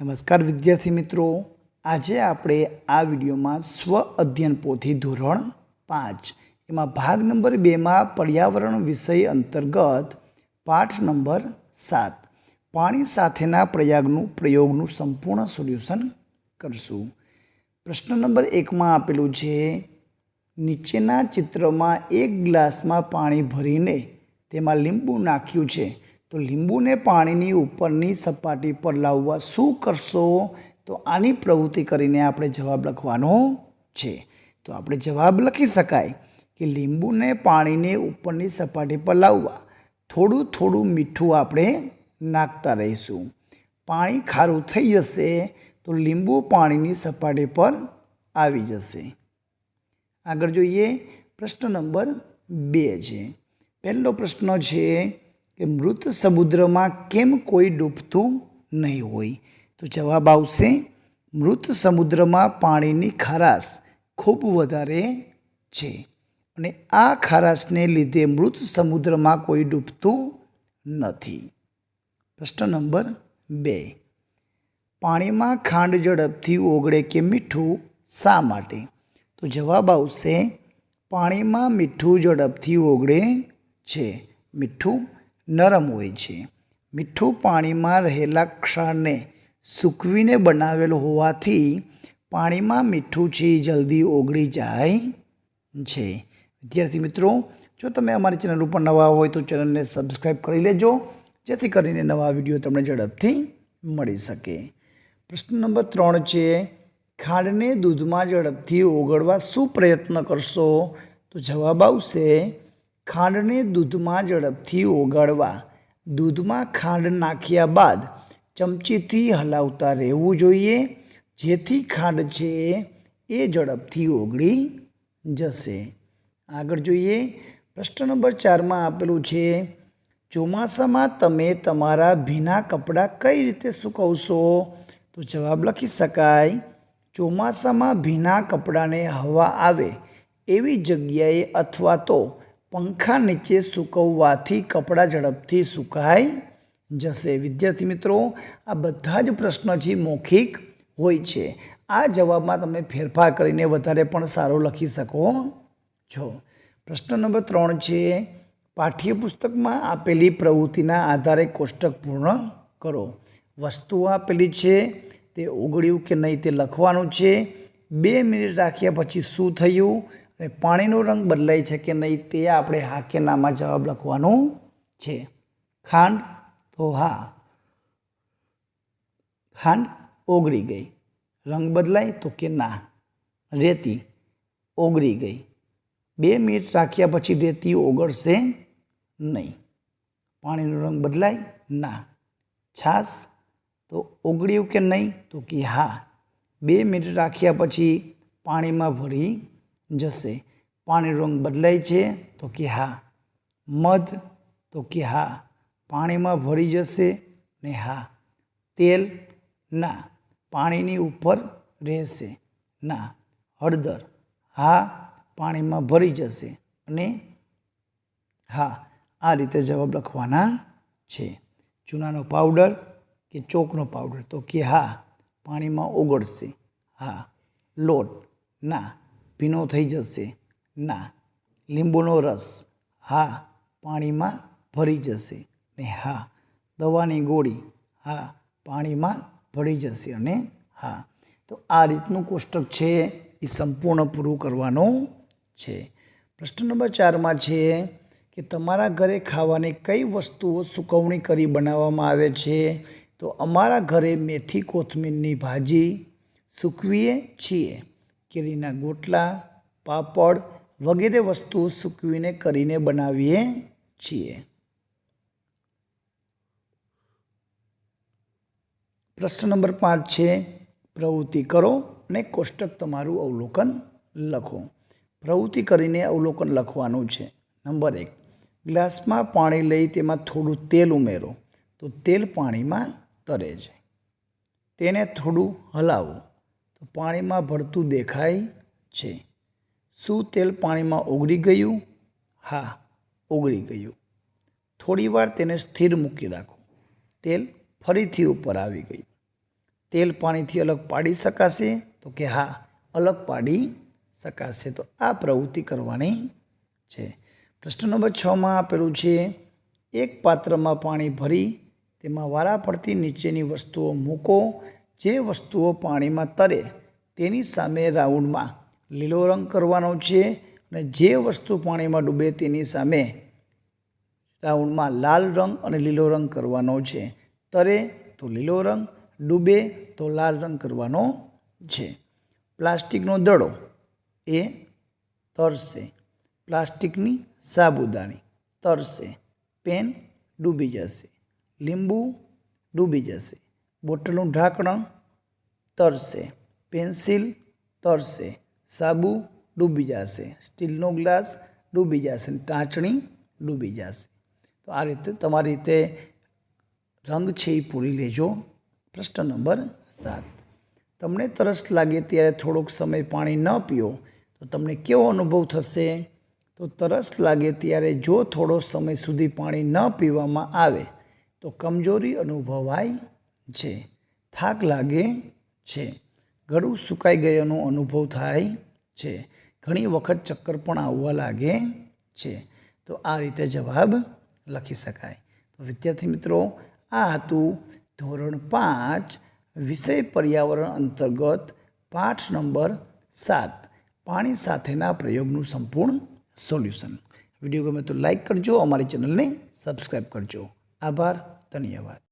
નમસ્કાર વિદ્યાર્થી મિત્રો. આજે આપણે આ વિડીયોમાં સ્વ અધ્યયન પોથી ધોરણ પાંચ. એમાં ભાગ નંબર બેમાં પર્યાવરણ વિષય અંતર્ગત પાઠ નંબર સાત. પાણી સાથેના પ્રયાગનું પ્રયોગનું સંપૂર્ણ સોલ્યુશન કરશું. પ્રશ્ન નંબર એકમાં આપેલું છે, નીચેના ચિત્રમાં એક ગ્લાસમાં પાણી ભરીને તેમાં લીંબુ નાખ્યું છે. તો લીંબુને પાણીની ઉપરની સપાટી પર લાવવા શું કરશો? તો આની પ્રવૃત્તિ કરીને આપણે જવાબ લખવાનો છે. તો આપણે જવાબ લખી શકાય કે લીંબુને પાણીને ઉપરની સપાટી પર લાવવા થોડું થોડું મીઠું આપણે નાખતા રહીશું. પાણી ખારું થઈ જશે તો લીંબુ પાણીની સપાટી પર આવી જશે. આગળ જોઈએ. પ્રશ્ન નંબર બે છે. પહેલો પ્રશ્ન છે કે મૃત સમુદ્રમાં કેમ કોઈ ડૂબતું નહીં હોય? તો જવાબ આવશે, મૃત સમુદ્રમાં પાણીની ખારાશ ખૂબ વધારે છે અને આ ખારાશને લીધે મૃત સમુદ્રમાં કોઈ ડૂબતું નથી. પ્રશ્ન નંબર બે. પાણીમાં ખાંડ ઝડપથી ઓગળે કે મીઠું શા માટે? તો જવાબ આવશે, પાણીમાં મીઠું ઝડપથી ઓગળે છે. મીઠું નરમ હોય છે. મીઠું પાણીમાં રહેલા ક્ષારને સૂકવીને બનાવેલ હોવાથી પાણીમાં મીઠું છે જલ્દી ઓગળી જાય છે. વિદ્યાર્થી મિત્રો, જો તમે અમારી ચેનલ ઉપર નવા હોય તો ચેનલને સબસ્ક્રાઈબ કરી લેજો, જેથી કરીને નવા વીડિયો તમને ઝડપથી મળી શકે. પ્રશ્ન નંબર ત્રણ છે, ખાંડને દૂધમાં ઝડપથી ઓગળવા શું પ્રયત્ન કરશો? તો જવાબ આવશે ખાંડને દૂધમાં ઝડપથી ઓગાળવા, દૂધમાં ખાંડ નાખ્યા બાદ ચમચીથી હલાવતા રહેવું જોઈએ, જેથી ખાંડ છે એ ઝડપથી ઓગળી જશે. આગળ જોઈએ, પ્રશ્ન નંબર ચારમાં આપેલું છે, ચોમાસામાં તમે તમારા ભીના કપડાં કઈ રીતે સૂકવશો? તો જવાબ લખી શકાય, ચોમાસામાં ભીના કપડાને હવા આવે એવી જગ્યાએ અથવા તો પંખા નીચે સૂકવવાથી કપડાં ઝડપથી સુકાઈ જશે. વિદ્યાર્થી મિત્રો, આ બધા જ પ્રશ્ન છે મૌખિક હોય છે. આ જવાબમાં તમે ફેરફાર કરીને વધારે પણ સારો લખી શકો છો. પ્રશ્ન નંબર ત્રણ છે, પાઠ્યપુસ્તકમાં આપેલી પ્રવૃત્તિના આધારે કોષ્ટક પૂર્ણ કરો. વસ્તુઓ આપેલી છે, તે ઓગળ્યું કે નહીં તે લખવાનું છે. બે મિનિટ રાખ્યા પછી શું થયું? અને પાણીનો રંગ બદલાય છે કે નહીં તે આપણે હા કે નામાં જવાબ લખવાનું છે. ખાંડ તો હા ખાંડ ઓગળી ગઈ. રંગ બદલાય તો કે ના? રેતી ઓગળી ગઈ. બે મિનિટ રાખ્યા પછી રેતી ઓગળશે નહીં. પાણીનો રંગ બદલાય ના. છાશ તો ઓગળ્યું કે નહીં તો કે હા. બે મિનિટ રાખ્યા પછી પાણીમાં ભરી જશે. પાણી રંગ બદલાય છે તો કે હા. મધ તો કે હા. પાણીમાં ભળી જશે ને હા. તેલ ના. પાણીની ઉપર રહેશે. ના. હળદર. હા, પાણીમાં ભરી જશે અને હા. આ રીતે જવાબ લખવાના છે. ચૂનાનો પાવડર કે ચોકનો પાવડર તો કે હા. પાણીમાં ઓગળશે. હા. લોટ. ના. ભીનો થઈ જશે. ના, લીંબુનો રસ હા, પાણીમાં ભરી જશે ને હા, દવાની ગોળી હા, પાણીમાં ભળી જશે અને હા. તો આ રીતનું કોષ્ટક છે, એ સંપૂર્ણ પૂરું કરવાનું છે. પ્રશ્ન નંબર ચારમાં છે કે તમારા ઘરે ખાવાની કઈ વસ્તુઓ સુકવણી કરી બનાવવામાં આવે છે? તો અમારા ઘરે મેથી, કોથમીરની ભાજી સૂકવીએ છીએ. કેરીના ગોટલા, પાપડ વગેરે વસ્તુઓ સૂકવીને કરીને બનાવીએ છીએ. પ્રશ્ન નંબર પાંચ છે, પ્રવૃત્તિ કરો અને કોષ્ટક તમારું અવલોકન લખો. પ્રવૃત્તિ કરીને અવલોકન લખવાનું છે. નંબર એક, ગ્લાસમાં પાણી લઈ તેમાં થોડું તેલ ઉમેરો. તો તેલ પાણીમાં તરે છે. તેને થોડું હલાવો. તો પાણીમાં ભળતું દેખાય છે. શું તેલ પાણીમાં ઓગળી ગયું? હા, ઓગળી ગયું. થોડીવાર તેને સ્થિર મૂકી રાખો. તેલ ફરીથી ઉપર આવી ગયું. તેલ પાણીથી અલગ પાડી શકાશે? તો કે હા, અલગ પાડી શકાશે. તો આ પ્રવૃત્તિ કરવાની છે. પ્રશ્ન નંબર છમાં આપેલું છે, એક પાત્રમાં પાણી ભરી તેમાં વારા પડતી નીચેની વસ્તુઓ મૂકો જે વસ્તુઓ પાણીમાં તરે તેની સામે રાઉન્ડમાં લીલો રંગ કરવાનો છે અને જે વસ્તુ પાણીમાં ડૂબે તેની સામે રાઉન્ડમાં લાલ રંગ અને લીલો રંગ કરવાનો છે. તરે તો લીલો રંગ, ડૂબે તો લાલ રંગ કરવાનો છે. પ્લાસ્ટિકનો દડો એ તરશે. પ્લાસ્ટિકની સાબુદાણી તરશે. પેન ડૂબી જશે. લીંબુ ડૂબી જશે. બોટલનું ઢાંકણ તરશે, પેન્સિલ તરશે, સાબુ ડૂબી જશે, સ્ટીલનો ગ્લાસ ડૂબી જશે ટાંચણી ડૂબી જશે. તો આ રીતે તમારી રીતે રંગ છે એ પૂરી લેજો. પ્રશ્ન નંબર સાત. તમને તરસ લાગે ત્યારે થોડોક સમય પાણી ન પીઓ, તો તમને કેવો અનુભવ થશે? તો તરસ લાગે ત્યારે જો થોડો સમય સુધી પાણી ન પીવામાં આવે, તો કમજોરી અનુભવાય છે. થાક લાગે છે. ગળું સુકાઈ ગયાનો અનુભવ થાય છે. ઘણી વખત ચક્કર પણ આવવા લાગે છે. તો આ રીતે જવાબ લખી શકાય. તો વિદ્યાર્થી મિત્રો, આ હતું ધોરણ પાંચ, વિષય પર્યાવરણ અંતર્ગત પાઠ નંબર સાત. પાણી સાથેના પ્રયોગનું સંપૂર્ણ સોલ્યુશન. વીડિયો ગમે તો લાઈક કરજો, અમારી ચેનલને સબસ્ક્રાઈબ કરજો. આભાર, ધન્યવાદ.